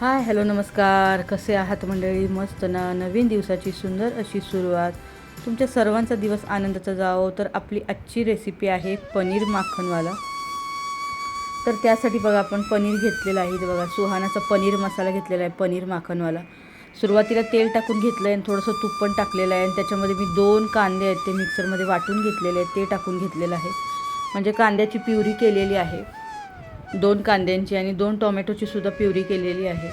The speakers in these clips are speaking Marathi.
हाय हॅलो नमस्कार. कसे आहात मंडळी? मस्त ना? नवीन दिवसाची सुंदर अशी सुरुवात. तुमच्या सर्वांचा दिवस आनंदाचा जावो. तर आपली आजची रेसिपी आहे पनीर माखनवाला. तर त्यासाठी बघा आपण पनीर घेतलेलं आहे. बघा सुहानाचा पनीर मसाला घेतलेला आहे पनीर माखनवाला. सुरुवातीला तेल टाकून घेतलं आहे आणि थोडंसं तूप पण टाकलेलं आहे. आणि त्याच्यामध्ये मी दोन कांदे आहेत ते मिक्सरमध्ये वाटून घेतलेले आहेत. ते टाकून घेतलेलं आहे. म्हणजे कांद्याची प्युरी केलेली आहे. दोन कांद्यांची आणि दोन टोमॅटोची सुद्धा प्युरी केलेली आहे.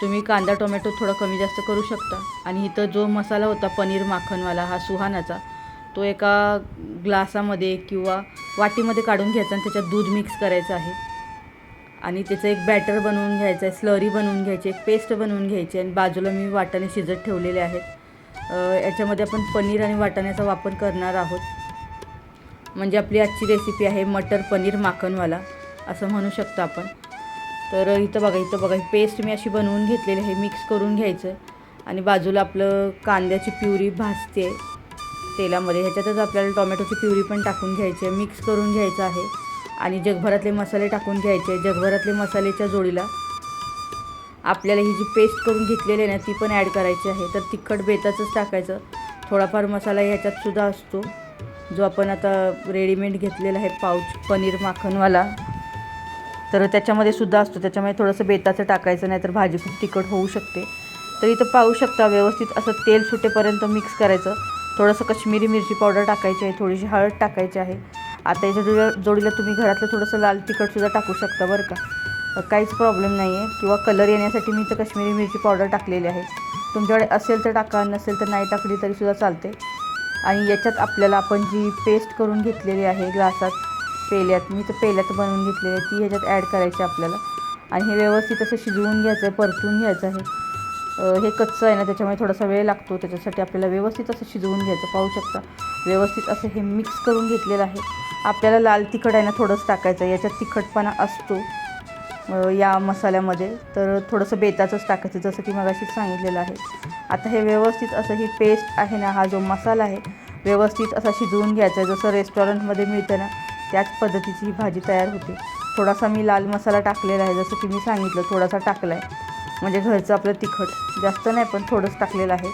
तुम्ही कांदा टोमॅटो थोडा कमी जास्त करू शकता. आणि इथं जो मसाला होता पनीर माखनवाला हा सुहानाचा तो एका ग्लासामध्ये किंवा वाटीमध्ये काढून घ्यायचा आणि त्याच्यात दूध मिक्स करायचं आहे. आणि त्याचं एक बॅटर बनवून घ्यायचं आहे स्लरी बनवून घ्यायची एक पेस्ट बनवून घ्यायची आणि बाजूला मी वाटाणे शिजत ठेवलेले आहेत. याच्यामध्ये आपण पनीर आणि वाटाण्याचा वापर करणार आहोत. म्हणजे आपली आजची रेसिपी आहे मटर पनीर माखनवाला. असं म्हणू शकतो आपण. तर इथं बघा इथं बघा ही पेस्ट मी अशी बनवून घेतलेली आहे मिक्स करून घ्यायचं. आणि बाजूला आपलं कांद्याची प्युरी भाजते. तेलामध्ये ह्याच्यातच आपल्याला टोमॅटोची प्युरी पण टाकून घ्यायची आहे मिक्स करून घ्यायचं आहे. आणि जगभरातले मसाले टाकून घ्यायचे जगभरातले मसाल्याच्या जोडीला. आपल्याला ही जी पेस्ट करून घेतलेली आहे ना ती पण ॲड करायची आहे. तर तिखट बेताचंच टाकायचं. थोडाफार मसाला ह्याच्यातसुद्धा असतो. जो आपण आता रेडीमेड घेतलेला आहे पाऊच पनीर माखनवाला. तर त्याच्यामध्ये सुद्धा असतो. त्याच्यामध्ये थोडंसं बेताचं टाकायचं नाही तर भाजी खूप तिखट होऊ शकते. तर इथं पाहू शकता व्यवस्थित असं तेल सुटेपर्यंत मिक्स करायचं. थोडंसं कश्मीरी मिरची पावडर टाकायची आहे थोडीशी हळद टाकायची आहे. आता याच्या जोडीला जोडीला तुम्ही घरातलं थोडंसं लाल तिखटसुद्धा टाकू शकता बरं का. काहीच प्रॉब्लेम नाही आहे किंवा कलर येण्यासाठी मी इथं कश्मीरी मिरची पावडर टाकलेली आहे. तुमच्याकडे असेल तर टाका नसेल तर नाही टाकली तरीसुद्धा चालते. आणि याच्यात आपल्याला आपण जी पेस्ट करून घेतलेली आहे ग्लासात पेल्यात मी तर पेल्यात बनवून घेतलेली आहे. ती ह्याच्यात ॲड करायची आपल्याला. आणि हे व्यवस्थित असं शिजवून घ्यायचं आहे परतून घ्यायचं आहे. हे कच्चं आहे ना त्याच्यामुळे थोडासा वेळ लागतो. त्याच्यासाठी आपल्याला व्यवस्थित असं शिजवून घ्यायचं पाहू शकता. व्यवस्थित असं हे मिक्स करून घेतलेलं आहे. आपल्याला लाल तिखट आहे ना थोडंसं टाकायचं आहे. याच्यात तिखटपणा असतो या मसाल्यामध्ये. तर थोडंसं बेताचंच टाकायचं जसं की मगाशीच सांगितलेलं आहे. आता हे व्यवस्थित असं ही पेस्ट आहे ना हा जो मसाला आहे व्यवस्थित असा शिजवून घ्यायचा आहे. जसं रेस्टॉरंटमध्ये मिळतं ना त्याच पद्धतीची ही भाजी तयार होते. थोडासा मी लाल मसाला टाकलेला आहे. जसं की मी सांगितलं थोडासा टाकला आहे म्हणजे घरचं आपलं तिखट. जास्त नाही पण थोडंच टाकलेलं आहे.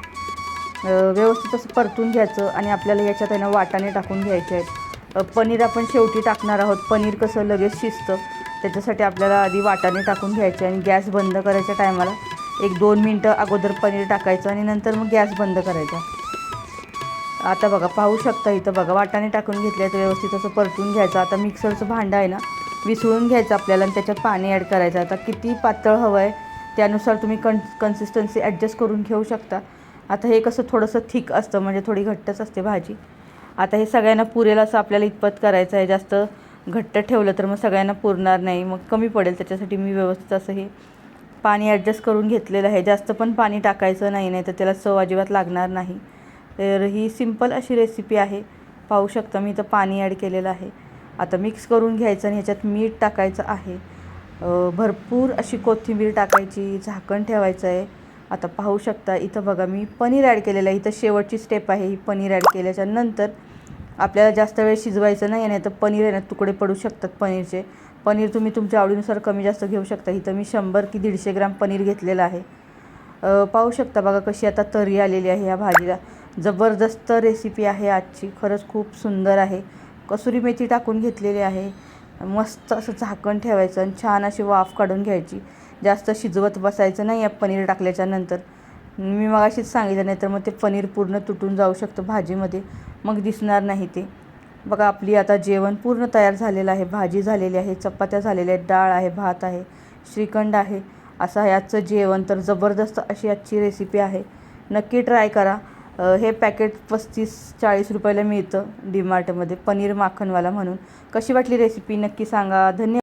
व्यवस्थित असं परतून घ्यायचं आणि आपल्याला याच्यात आहे ना वाटाणे टाकून घ्यायचे आहेत. पनीर आपण शेवटी टाकणार आहोत. पनीर कसं लगेच शिजतं. त्याच्यासाठी आपल्याला आधी वाटाणे टाकून घ्यायचे आणि गॅस बंद करायच्या टायमाला एक दोन मिनटं अगोदर पनीर टाकायचं आणि नंतर मग गॅस बंद करायचा. आता बघा पाहू शकता इथं बघा वाटाणे टाकून घेतले तर व्यवस्थित असं परतून घ्यायचं. आता मिक्सरचं भांडं आहे ना विसळून घ्यायचं आपल्याला आणि त्याच्यात पाणी ॲड करायचं. आता किती पातळ हवं आहे त्यानुसार तुम्ही कन कन्सिस्टन्सी ॲडजस्ट करून घेऊ शकता. आता हे कसं थोडंसं थिक असतं म्हणजे थोडी घट्टच असते भाजी. आता हे सगळ्यांना पुरेल असं आपल्याला इतपत करायचं आहे. जास्त घट्ट ठेवलं तर मग सगळ्यांना पुरणार नाही. मग कमी पडेल त्याच्यासाठी मी व्यवस्थित असं हे पाणी ॲडजस्ट करून घेतलेलं आहे. जास्त पण पाणी टाकायचं नाही नाही तर त्याला चव अजिबात लागणार नाही. तर ही सिंपल अशी रेसिपी आहे. पाहू शकता मी इथं पाणी ॲड केलेलं आहे. आता मिक्स करून घ्यायचं आणि ह्याच्यात मीठ टाकायचं आहे. भरपूर अशी कोथिंबीर टाकायची झाकण ठेवायचं आहे. आता पाहू शकता इथं बघा मी पनीर ॲड केलेलं आहे. इथं शेवटची स्टेप आहे ही पनीर ॲड केल्याच्यानंतर आपल्याला जास्त वेळ शिजवायचं नाही आणि तर पनीर आहे ना तुकडे पडू शकतात पनीरचे. पनीर तुम्ही तुमच्या आवडीनुसार कमी जास्त घेऊ शकता. इथं मी शंभर की दीडशे ग्राम पनीर घेतलेलं आहे. पाहू शकता बघा कशी आता तरी आलेली आहे या भाजीला. जबरदस्त रेसिपी आहे आजची. खरंच खूप सुंदर आहे. कसुरी मेथी टाकून घेतलेली आहे. मस्त असं झाकण ठेवायचं आणि छान अशी वाफ काढून घ्यायची. जास्त शिजवत बसायचं नाही या पनीर टाकल्याच्या नंतर. मी मगाशीच सांगितलं नाही तर मग ते पनीर पूर्ण तुटून जाऊ शकतं भाजीमध्ये. मग दिसणार नाही ते. बघा आपली आता जेवण पूर्ण तयार झालेलं आहे. भाजी झालेली आहे चपात्या झालेल्या आहेत डाळ आहे भात आहे श्रीखंड आहे. असं आहे आजचं जेवण. तर जबरदस्त अशी आजची रेसिपी आहे. नक्की ट्राय करा. हे पॅकेट पस्तीस चाळीस रुपयाला मिळतं डीमार्टमध्ये पनीर माखनवाला म्हणून. कशी वाटली रेसिपी नक्की सांगा. धन्यवाद.